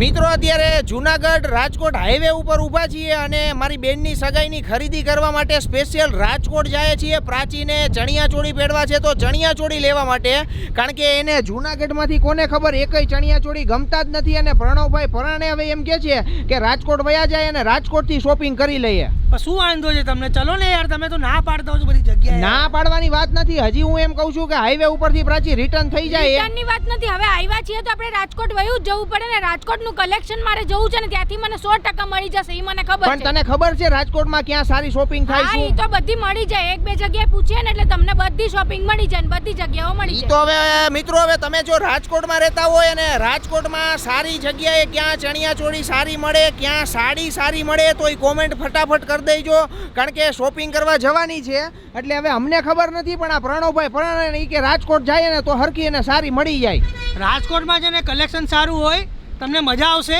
મિત્રો અત્યારે જુનાગઢ રાજકોટ હાઈવે ઉપર ઊભા છીએ અને મારી બેનની સગાઈની ખરીદી કરવા માટે સ્પેશિયલ રાજકોટ જાય છીએ. પ્રાચીને ચણિયા ચોળી પહેરવા છે. તો ચણિયા ચોળી લેવા માટે કારણ કે એને જુનાગઢમાંથી કોને ખબર? એકય ચણિયા ચોળી ગમતા જ નથી અને પ્રણવભાઈ પરાણે હવે એમ કહે છે કે રાજકોટ વયા જાય અને રાજકોટથી શોપિંગ કરી લઈએ. શું વાંધો છે તમને? ચલો ને યાર તમે તો ના પાડતા હો છો બધી જગ્યાએ. ના પાડવાની વાત નથી. હજી હું એમ કહું છું કે હાઈવે ઉપરથી પ્રાચી રિટર્ન થઈ જાય રિટર્નની વાત નથી. હવે આવ્યા છીએ તો આપણે રાજકોટ વયું જ જવું પડે ને. રાજકોટનું કલેક્શન મારે જવું છે ને ત્યાંથી મને સો ટકા મળી જશે એ મને ખબર પણ તને ખબર છે રાજકોટમાં ક્યાં સારી શોપિંગ થાય હા છે એ તો બધી મળી જાય. એક બે જગ્યાએ પૂછીએ ને એટલે તમને બધી શોપિંગ મળી જાય ને બધી જગ્યાઓ મળી જાય. તો હવે મિત્રો હવે તમે જો રાજકોટમાં રહેતા હોય અને રાજકોટમાં સારી જગ્યાએ ક્યાં ચણિયા ચોળી સારી મળે ક્યાં સાડી સારી મળે તો એ કોમેન્ટ ફટાફટ કરી દેજો. કારણ કે શોપિંગ કરવા જવાની છે. એટલે હવે અમને ખબર નથી પણ આ પ્રણવભાઈ પ્રણવ કે રાજકોટ જાય ને તો હરખી અને સારી મળી જાય. રાજકોટમાં છે ને કલેક્શન સારું હોય તમને મજા આવશે.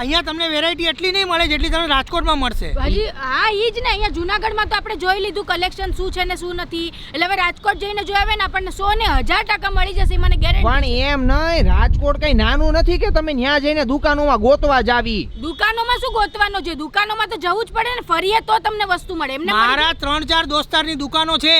અહીંયા તમને વેરાયટી એટલી નહીં મળે જેટલી તમને રાજકોટમાં મળશે. હજી હા ઈ જ ને અહીંયા જુનાગઢમાં તો આપણે જોઈ લીધું કલેક્શન શું છે ને શું નથી. એટલે હવે રાજકોટ જઈને જોયા ને આપણને સો ને હજાર ટકા મળી જશે મને ગેરંટી પણ એમ નહીં રાજકોટ કઈ નાનું નથી કે તમે ત્યાં જઈને દુકાનોમાં ગોતવા જાવી? દુકાનોમાં શું ગોતવાનો છે? દુકાનોમાં તો જવું જ પડે ને ફરીએ તો તમને વસ્તુ મળે. એમને મારા ત્રણ ચાર દોસ્તારની દુકાનો છે.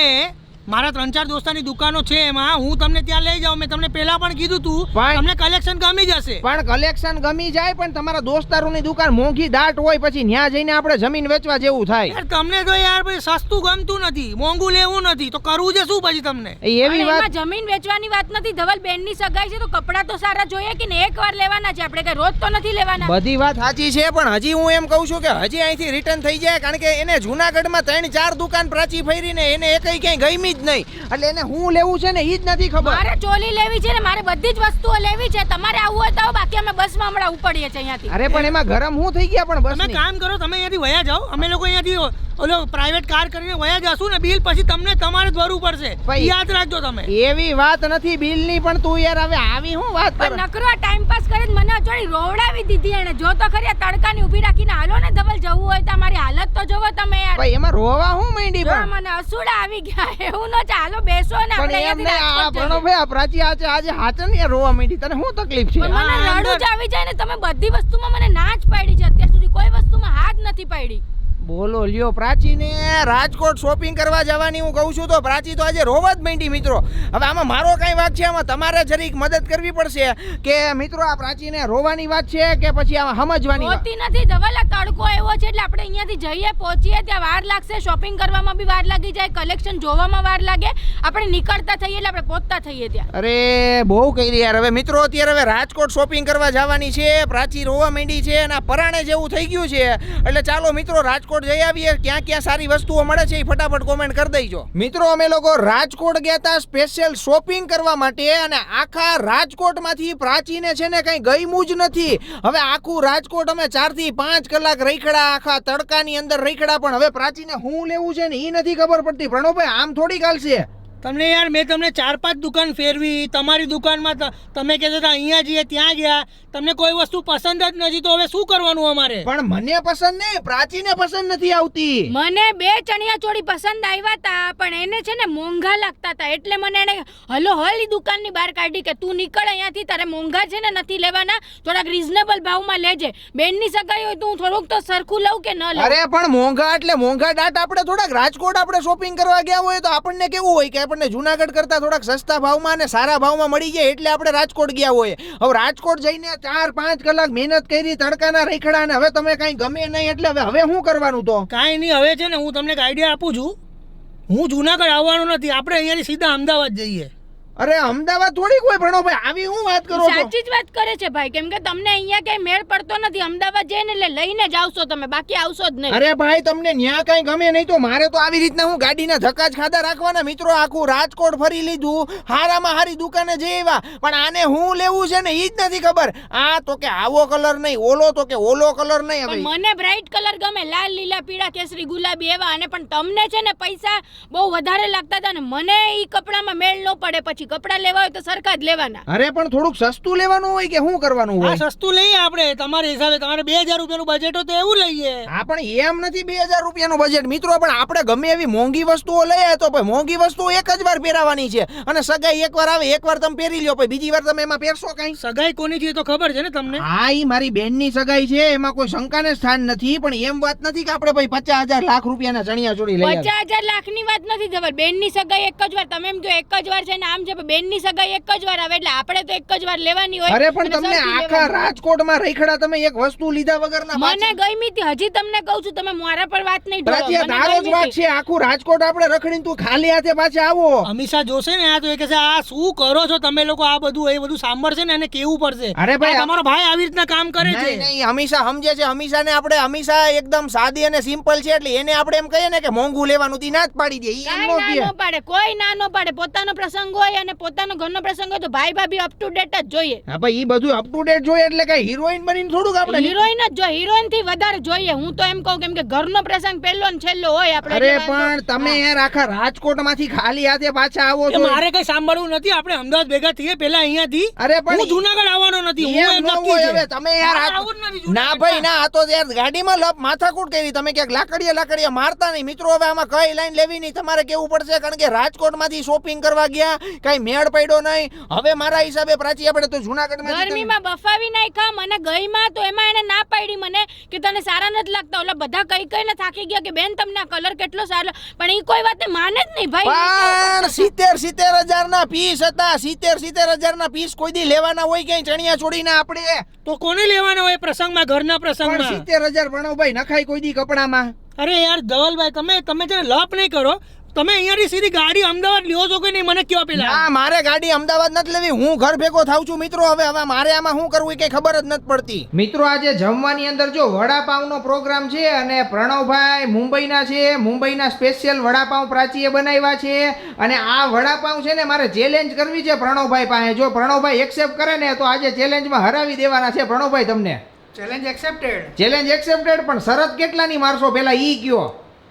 મારા ત્રણ ચાર દોસ્તારની દુકાનો છે એમાં. હું તમને ત્યાં લઈ જાઉં. મેં તમને પહેલા પણ કીધું તું. પણ- તમને કલેક્શન ગમી જશે. પણ કલેક્શન ગમી જાય પણ તમારા દોસ્તારોની દુકાન મોંઘી દાટ હોય પછી ત્યાં જઈને આપણે જમીન વેચવા જેવું થાય. યાર તમને તો યાર ભાઈ સસ્તું ગમતું નથી. મોંઘું લેવું નથી. તો કરવું છે શું પછી તમને? એવી વાત જમીન વેચવાની વાત નથી. ધવલ બેનની સગાઈ છે તો કપડાં તો સારા જોઈએ કે ને એકવાર લેવાના છે. આપણે કઈ રોજ તો નથી લેવાના. બધી વાત સાચી છે પણ હજી હું એમ કહું છું કે હજી અહીંથી રિટર્ન થઈ જાય કારણ કે એને જુનાગઢમાં ત્રણ ચાર દુકાન પ્રાચી ફેરીને એને એકઈ ક્યાંય ગમી જ નહીં. એટલે એને હું લેવું છે ને એ જ નથી ખબર. મારે ચોલી લેવી છે ને મારે બધી જ વસ્તુઓ લેવી છે. તમારે આવવું હોય તો આવો બાકી અમે બસમાં હમણાં ઉપડીએ છીએ અહીંયાથી. અરે પણ એમાં ગરમ હું થઈ ગયા પણ તમે કામ કરો તમે અહીંયાથી વયા જાઓ. અમે લોકો અહીંયાથી ઓલો પ્રાઇવેટ કાર કરીને વયા જશું ને બિલ પછી તમને તમારે જ ભરવું પડશે. યાદ રાખજો તમે. એવી વાત નથી બિલની પણ તું યાર હવે આવી હું વાત કર? નકરો ટાઈમ પાસ કરીને મને અજોડી રોવડાવી દીધી એને જો તો ખરી આ તડકાની ઊભી રાખીને હાલો ને ધવલ જવું હોય તો મારી હાલત તો જોવો તમે યાર. ભાઈ એમાં રોવા હું માંડી પણ? મને અસુડા આવી ગયા એવું ન ચાલો બેસો ને આપણે એમ નહીં આ અહીંયાથી ભાઈ. આ પ્રાચી આજે આજે હાચે ને યાર રોવા માંડી. તને શું તકલીફ છે? મને રડું જ આવી જાય ને તમે બધી વસ્તુમાં મને ના જ પાડી છે. અત્યાર સુધી કોઈ વસ્તુમાં હાથ નથી પાડી. બોલો લ્યો પ્રાચીને રાજકોટ શોપિંગ કરવા જવાની હું કહું છું તો પ્રાચી તો આજે રોવા જ માંડી મિત્રો. હવે આમાં મારો કઈ વાત છે આમાં તમારે જરીક મદદ કરવી પડશે કે મિત્રો આ પ્રાચીને રોવાની વાત છે કે પછી આમાં સમજવાની હોતી નથી ધવલા તડકો એવો છે એટલે આપણે અહીંયાથી જઈએ પહોંચીએ ત્યાં વાર લાગશે શોપિંગ કરવામાં બી વાર લાગી જાય કલેક્શન જોવામાં વાર લાગે આપણે નીકળતા થઈએ એટલે આપણે પહોંચતા થઈએ ત્યાં. અરે બહુ કહી યાર હવે મિત્રો અત્યારે હવે રાજકોટ શોપિંગ કરવા જવાની છે પ્રાચી રોવા માંડી છે અને પરાણે જેવું થઈ ગયું છે. એટલે ચાલો મિત્રો રાજકોટ જઈ આવીએ, ક્યાં ક્યાં સારી વસ્તુઓ મળે છે એ ફટાફટ કોમેન્ટ કરી દેજો. મિત્રો, અમે લોકો રાજકોટ ગયા હતા સ્પેશિયલ શોપિંગ કરવા માટે અને આખા રાજકોટમાંથી પ્રાચીને છે ને કઈ ગયમું જ નથી. હવે આખું રાજકોટ અમે ચારથી પાંચ કલાક રખડા, આખા તડકાની અંદર રખડા, પણ હવે પ્રાચીને હું લેવું છે ને એ નથી ખબર પડતી. પ્રણવભાઈ, આમ થોડી ચાલશે તમને યાર મેં તમને ચાર પાંચ દુકાન ફેરવી તમારી દુકાનમાં ત- તમે કહેતા હતા અહીંયા જઈએ ત્યાં ગયા. તમને કોઈ વસ્તુ પસંદ જ નથી તો હવે શું કરવાનું અમારે? પણ મને પસંદ નહીં પ્રાચીને પસંદ નથી આવતી. મને બે ચણિયા ચોળી પસંદ આવ્યા હતા પણ એને છે ને મોંઘા લાગતા હતા એટલે મને એને હલો હલ દુકાનની બહાર કાઢી કે તું નીકળ અહીંયાથી તારે મોંઘા છે ને નથી લેવાના થોડાક રીઝનેબલ ભાવમાં લેજે. બેનની સગાઈ હોય તો હું થોડુંક તો સરખું લઉં કે ન લઉં? અરે પણ મોંઘા એટલે મોંઘા દાટ આપણે થોડાક રાજકોટ આપણે શોપિંગ કરવા ગયા હોય તો આપણને કેવું હોય કે આપણને જુનાગઢ કરતા થોડાક સસ્તા ભાવમાં અને સારા ભાવમાં મળી જાય એટલે આપણે રાજકોટ ગયા હોય હવે રાજકોટ જઈને ચાર, પાંચ કલાક મહેનત કરી, તડકાના રેખડા અને હવે તમે કઈ ગમે નહીં એટલે હવે હવે શું કરવાનું તો? કાંઈ નહીં, હવે છે ને હું તમને આઈડિયા આપું છું. હું જુનાગઢ આવવાનો નથી, આપણે અહીંયાથી સીધા અમદાવાદ જઈએ. અરે અમદાવાદ થોડી કોઈ ભણોભાઈ આવી હું વાત કરો છો? સાચી જ વાત કરે છે ભાઈ. કેમ કે તમને અહીંયા કઈ મેળ પડતો નથી. અમદાવાદ જઈને એટલે લઈને જ આવશો તમે. બાકી આવશો જ નહીં. અરે ભાઈ તમને ન્યા કઈ ગમે નહીં તો મારે તો આવી રીતના હું ગાડીના ધક્કા જ ખાધા રાખવાના મિત્રો. આખું રાજકોટ ફરી લીધું. હારામાં હારી દુકાને જઈ આવ્યા. પણ આને હું લેવું છે ને ઈ જ નથી ખબર. આ તો કે આવો કલર નહીં ઓલો તો કે ઓલો કલર નહીં હવે. મને બ્રાઇટ કલર ગમે. લાલ લીલા પીળા કેસરી ગુલાબી એવા. અને પણ તમને છે ને પૈસા બહુ વધારે લાગતા હતા ને મને ઈ કપડામાં મેળ ન પડે પછી. કપડાં લેવા હોય તો સરખા જ લેવાના. અરે પણ થોડુંક સસ્તું લેવાનું હોય કે શું કરવાનું આ હોય? સસ્તું લઈએ આપણે. તમારા હિસાબે તમારે બે હજાર રૂપિયાનું બજેટ હોય તો એવું લઈએ. હા પણ એમ નથી બે હજાર રૂપિયાનું બજેટ મિત્રો પણ આપણે ગમે એવી મોંઘી વસ્તુઓ લઈએ તો ભાઈ મોંઘી વસ્તુઓ એક જ વાર પહેરાવાની છે. અને સગાઈ એકવાર આવે એકવાર તમે પહેરી લ્યો પછી બીજી વાર તમે એમાં પહેરશો કઈ? સગાઈ કોની છે તો ખબર છે ને તમને? હા એ મારી બેનની સગાઈ છે. એમાં કોઈ શંકાને સ્થાન નથી. પણ એમ વાત નથી કે આપણે ભાઈ પચાસ હજાર લાખ રૂપિયાના ચણિયા ચોળી લઈએ પચાસ હજાર લાખની વાત નથી ખબર બેનની સગાઈ એક જ વાર. તમે એમ કહો એક જ વાર છે ને આમ છે બેનની સગાઈ એક જ વાર આવે એટલે આપણે તો એક જ વાર લેવાની હોય અરે પણ તમને આખા. રાજકોટમાં રખડા તમે એક વસ્તુ લીધા વગરના મને ગમી હતી હજી તમને કહું છું તમે મારા પર વાત નહીં ઢોળો. તારો જ વાત છે આખું રાજકોટ આપણે રખડીને તું ખાલી હાથે પાછા આવો. અમીષા જોશે ને આ તો એ કહેશે આ શું કરો છો તમે લોકો? આ બધું એ બધું સાંભળશે ને એને કેવું પડશે? અરે ભાઈ, તમારો ભાઈ આવી રીતના કામ કરે છે. નહીં નહીં સમજે છે હંમેશાને આપણે હંમેશા એકદમ સાદી અને સિમ્પલ છે એટલે એને આપણે એમ કહીએ ને કે મોંઘું લેવાનું તી ના જ પાડી દે એ એમ ના નો પાડે કોઈ ના નો પાડે પોતાનો પ્રસંગ હોય અને પોતાનો ઘરનો પ્રસંગ હોય તો ભાઈ ભાભી અપ ટુ ડેટ જ જોઈએ. હા ભાઈ ઈ બધું અપ ટુ ડેટ જોઈએ એટલે કઈ હિરોઈન બનીને થોડુંક આપણે હિરોઈન જ જોઈએ હિરોઈનથી વધારે જોઈએ. હું તો એમ કહું કેમ કે ઘરનો પ્રસંગ પહેલો ને છેલ્લો હોય આપણે અરે પણ તમે યાર આખા રાજકોટમાંથી ખાલી હાથે પાછા આવો છો. મારે કઈ સાંભળવું નથી. આપણે અમદાવાદ ભેગા થઈએ પેલા અહીંયાથી. અરે પણ હું જુનાગઢ આવવાનો નથી. હું નક્કી છે. હવે. તમે યાર ના ભાઈ ના આ તો યાર ગાડીમાં લપ માથાકૂટ કરી. તમે ક્યાંક લાકડીએ લાકડીએ મારતા નહીં. મિત્રો હવે આમાં કઈ લાઈન લેવી નહીં. તમારે કેવું પડશે? કારણ કે રાજકોટમાંથી શોપિંગ કરવા ગયા કઈ મેળ પડ્યો નહીં. હવે મારા હિસાબે પ્રાચી આપણે તો જુનાગઢમાં ગરમીમાં બફાવી નાખ્યા મને ગઈમાં તો એમાં એને ના પાડી મને કે તને સારા નથી લાગતા. ઓલા બધા કઈ કઈને થાકી ગયા કે બેન તમને કલર કેટલો સારો પણ એ કોઈ વાત માને જ નહીં ભાઈ. પણ સિત્તેર સિત્તેર હજાર ના પીસ હતા. સિત્તેર સિત્તેર હજાર ના પીસ કોઈ દી લેવાના હોય ક્યાંય ચણિયા ચોળીના આપણે. તો કોને લેવાના હોય પ્રસંગમાં ઘરના પ્રસંગ પ્રસંગમાં? સિત્તેર હજાર ભણો નખાય કોઈ દી કપડામાં. અરે યાર ધવલભાઈ તમે તમે છે લપ નહીં કરો તમે અહીંયાથી સીધી ગાડી અમદાવાદ લ્યો છો કે નહીં? મને કયો પેલા? ના મારે ગાડી અમદાવાદ નથી લેવી. હું ઘર ભેગો થાઉં છું મિત્રો હવે. હવે મારે આમાં શું કરવું કે ખબર જ નથી પડતી. મિત્રો આજે જમવાની અંદર જો વડાપાવનો પ્રોગ્રામ છે અને પ્રણવભાઈ મુંબઈના છે. મુંબઈના સ્પેશિયલ વડાપાવ પ્રાચીએ બનાવ્યા છે. અને આ વડાપાવ છે ને મારે ચેલેન્જ કરવી છે પ્રણવભાઈ પાસે. જો પ્રણવભાઈ એક્સેપ્ટ કરે ને તો આજે ચેલેન્જમાં હરાવી દેવાના છે. પ્રણવભાઈ તમને? ચેલેન્જ એક્સેપ્ટેડ ચેલેન્જ એક્સેપ્ટેડ પણ શરત કેટલાની મારશો? પેલા ઈ કયો.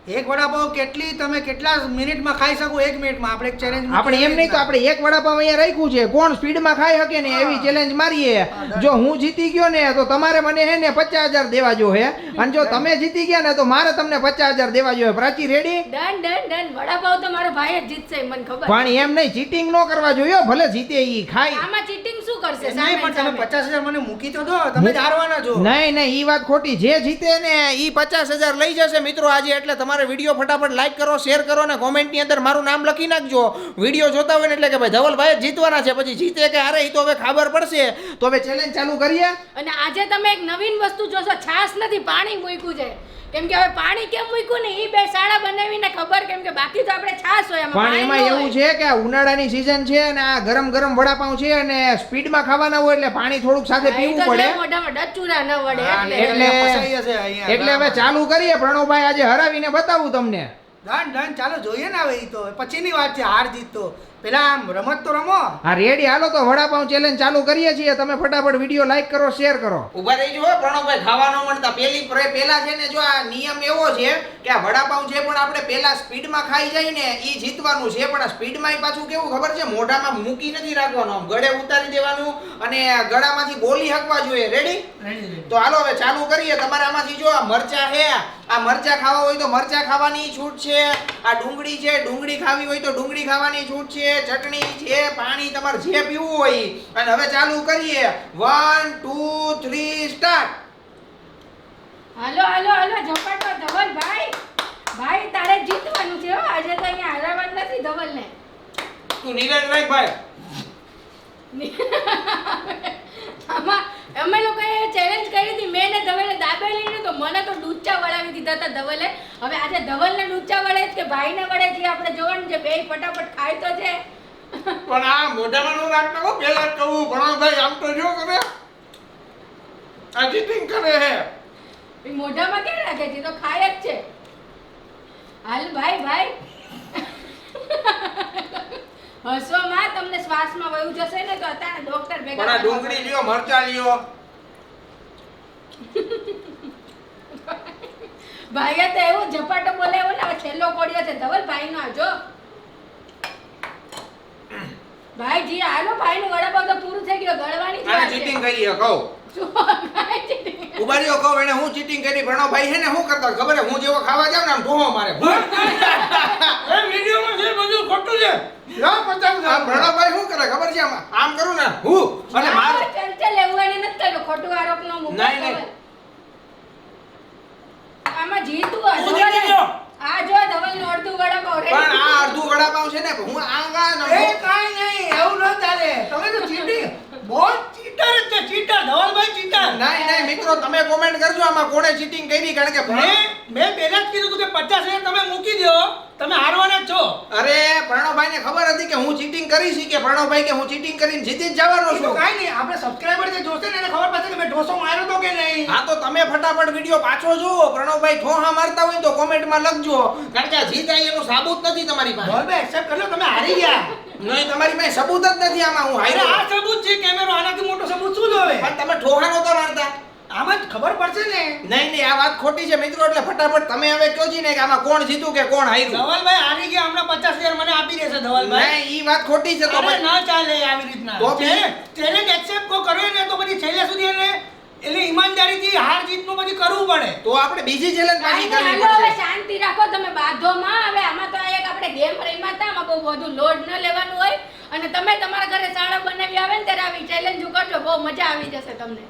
એક વડાપાવ કેટલી તમે કેટલા મિનિટમાં ખાઈ શકો? એક મિનિટમાં. આપણે એક ચેલેન્જ આપણે એમ નહીં તો આપણે એક વડાપાવ અહીંયા રાખ્યું છે. કોણ સ્પીડમાં ખાઈ શકે ને એવી ચેલેન્જ મારીએ? જો હું જીતી ગયો ને તો તમારે મને હે ને પચાસ હજાર દેવા જો હે. અને જો તમે જીતી ગયા ને તો મારે તમને પચાસ હજાર દેવા જો Prachi ready done done done. Vadapav તો મારો ભાઈ જ જીતશે મને ખબર. પણ એમ નહીં ચીટિંગ ન કરવા જોઈએ ભલે જીતે ઈ ખાય. આમાં ચીટિંગ શું કરશે નહીં પણ તમે. પચાસ હજાર મને મૂકી તો દો તમે જ હારવાના છો. નહીં નહીં ઈ વાત ખોટી. જે જીતે ને ઈ પચાસ હજાર લઈ જશે મિત્રો આજે એટલે તમારે વીડિયો ફટાફટ લાઈક કરો શેર કરો ને કોમેન્ટની અંદર મારું નામ લખી નાખજો. વીડિયો જોતા હોય ને એટલે કે ભાઈ ધવલભાઈ જીતવાના છે પછી જીતે કે હારે ઈ તો હવે ખબર પડશે. તો હવે ચેલેન્જ ચાલુ કરીએ. અને આજે તમે એક નવીન વસ્તુ જોશો છાસ નથી પાણી મૂક્યું છે. કેમ કે હવે પાણી કેમ મૂક્યું ને એ બે શાળા બનાવીને ખબર કેમ કે બાકી તો આપણે છાસ હોય એમાં પણ પાણી એમાં એવું છે કે ઉનાળાની સિઝન છે અને આ ગરમ ગરમ વડાપાઉં છે અને સ્પીડમાં ખાવાના હોય એટલે પાણી થોડુંક સાથે પીવું પડે. મોઢામાં ડચુરા ન વળે એટલે. એટલે હવે ચાલુ કરીએ પ્રણવભાઈ આજે હરાવીને બતાવું તમને. ડન ડન ચાલો જોઈએ ને હવે એ તો. પછીની વાત છે હાર જીત તો પેલા આમ રમત તો રમો. હા રેડી હાલો તો વડાપાઉં ચેલેન્જ ચાલુ કરીએ છીએ. તમે ફટાફટ વીડિયો લાઈક કરો શેર કરો. ઊભા રહી જુઓ પ્રણવભાઈ ખાવાનો મળતા. પેલી પેલા છે ને જો આ નિયમ એવો છે કે આ વડાપાઉં જે પણ આપણે પેલા સ્પીડમાં ખાઈ જાય ને એ જીતવાનું છે. પણ આ સ્પીડમાં પાછું કેવું ખબર છે? મોઢામાં મૂકી નથી રાખવાનું. આમ ગળે ઉતારી દેવાનું અને ગળામાંથી બોલી હકવા જોઈએ. રેડી તો હાલો હવે ચાલુ કરીએ. તમારે આમાંથી જો આ મરચા છે આ મરચા ખાવા હોય તો મરચા ખાવાની છૂટ છે. આ ડુંગળી છે ડુંગળી ખાવી હોય તો ડુંગળી ખાવાની છૂટ છે. ચટણી છે પાણી તમારે જે પીવું હોય. અને હવે ચાલુ કરીએ. વન ટુ થ્રી સ્ટાર્ટ હાલો હાલો હાલો ઝપાટો ધવલ ભાઈ. ભાઈ તારે જીતવાનું છે હો. આજે તો અહીંયા હરાવવાનું નથી ધવલને. તું નીરજ રાખ ભાઈ. આમાં અમે લોકોએ ચેલેન્જ કરી હતી મેં ને ધવલે દાબેલી ને તો મને તો ડૂચા વળાવી દીધા હતા ધવલે. હવે આજે ધવલને ડૂચા વળે કે ભાઈને વળે છે આપણે જોવાનું છે બે ફટાફટ ખાય તો છે. પણ આ મોઢામાં નું રાખતા હો પેલા કહું ભણોભાઈ આમ તો જો કરે આ ચીટિંગ કરે હે. એ મોઢામાં કેમ રાખે છે? તો ખાય જ છે. હાલ ભાઈ ભાઈ. હસવા માં તમને શ્વાસમાં વયું જશે ને તો અત્યારે ડોક્ટર ભેગા પણ આ ડુંગળી લ્યો મરચા લ્યો. ભાઈએ તો એવું ઝપાટો બોલાવ્યો ને હવે છેલ્લો કોડિયો છે ધવલ ભાઈ નો જો. ભાઈ જી હાલો ભાઈ નું વડાપાવ તો પૂરું થઈ ગયો ગળવાની જ આને છે. ચીટિંગ કરી છે કહું. રહ્યો કહું એને હું ચીટિંગ કરી? ભણો ભાઈ હે ને શું કરતા ખબર છે? હું જેવો ખાવા જાવ ને આમ ઢોહો મારે. એ મીડિયામાં છે બધું ખોટું છે. લો પચાસ આ પ્રણવભાઈ શું કરે? ખબર છે આમ? આમ કરું ને? હું? અને મારું હા, ચાલ ચાલ એવું એને નથી કર્યું ખોટું આરોપ નો મૂકો નહીં, નહીં. આમાં જીતું આ હું ધવલ- જીતી ગયો. આ જો ધવલનું અડધું વડાપાવ ready. પણ આ અડધું વડાપાવ છે ને હું આ ગા એ કાંઈ નહીં એવું ન ચાલે. તમે તો બહુ ચીટર છે ચીટર. ધવલભાઈ ચીટર. નહીં નહીં મિત્રો તમે કોમેન્ટ કરજો આમાં કોણે ચીટિંગ કરી કારણ કે મેં મેં પહેલા જ કીધું કે પચાસ હજાર તમે મૂકી દો તમે હારવાના જ છો અરે પ્રણવભાઈ ને ખબર હતી કે હું ચીટિંગ કરી છી કે પ્રણવભાઈ કે હું ચીટિંગ કરીને જીતી જ જવાનો છું. કાઈ નહીં આપણે સબસ્ક્રાઇબર જે જોશે ને એને ખબર પડશે કે મેં ઢોસો માર્યો તો કે નહીં? હા તો તમે ફટાફટ વીડિયો પાછો જુઓ. પ્રણવભાઈ ઠોહા મારતા હોય તો કોમેન્ટમાં લખજો. કારણ કે આ જીત આવી એનું સાબુત નથી તમારી પાસે. ધવલભાઈ એક્સેપ્ટ કરી લો તમે હારી ગયા. નહીં તમારી પાસે સબૂત જ નથી આમાં. હું હારી હાર્યો. આ સબૂત છે કેમેરો આનાથી મોટો સબૂત શું જોવે? પણ તમે ઠોહાનો તો મારતા. આમાં જ ખબર પડશે ને. નહીં નહીં આ વાત ખોટી છે મિત્રો એટલે ફટાફટ તમે હવે કહો છો ને કે આમાં કોણ જીતું કે કોણ હાર્યું. ધવલભાઈ હારી ગયા હમણાં પચાસ હજાર મને આપી દેશે ધવલભાઈ. નહીં ઈ વાત ખોટી છે તો ના ચાલે આવી રીતના. તો ચેલેન્જ એક્સેપ્ટ કો કરો ને તો પછી છેલ્લે સુધી એને એટલે ઈમાનદારીથી હાર જીતનું પછી કરવું પડે. તો આપણે બીજી ચેલેન્જ પાછી. કરવી હવે પડશે શાંતિ રાખો તમે બાંધોમાં હવે આમાં તો એક આપણે ગેમ રમ્યા હતા આમાં બહુ વધુ લોડ ન લેવાનું હોય. અને તમે તમારા ઘરે શાળા બનાવી આવે ને ત્યારે આવી ચેલેન્જ કરજો બહુ મજા આવી જશે તમને.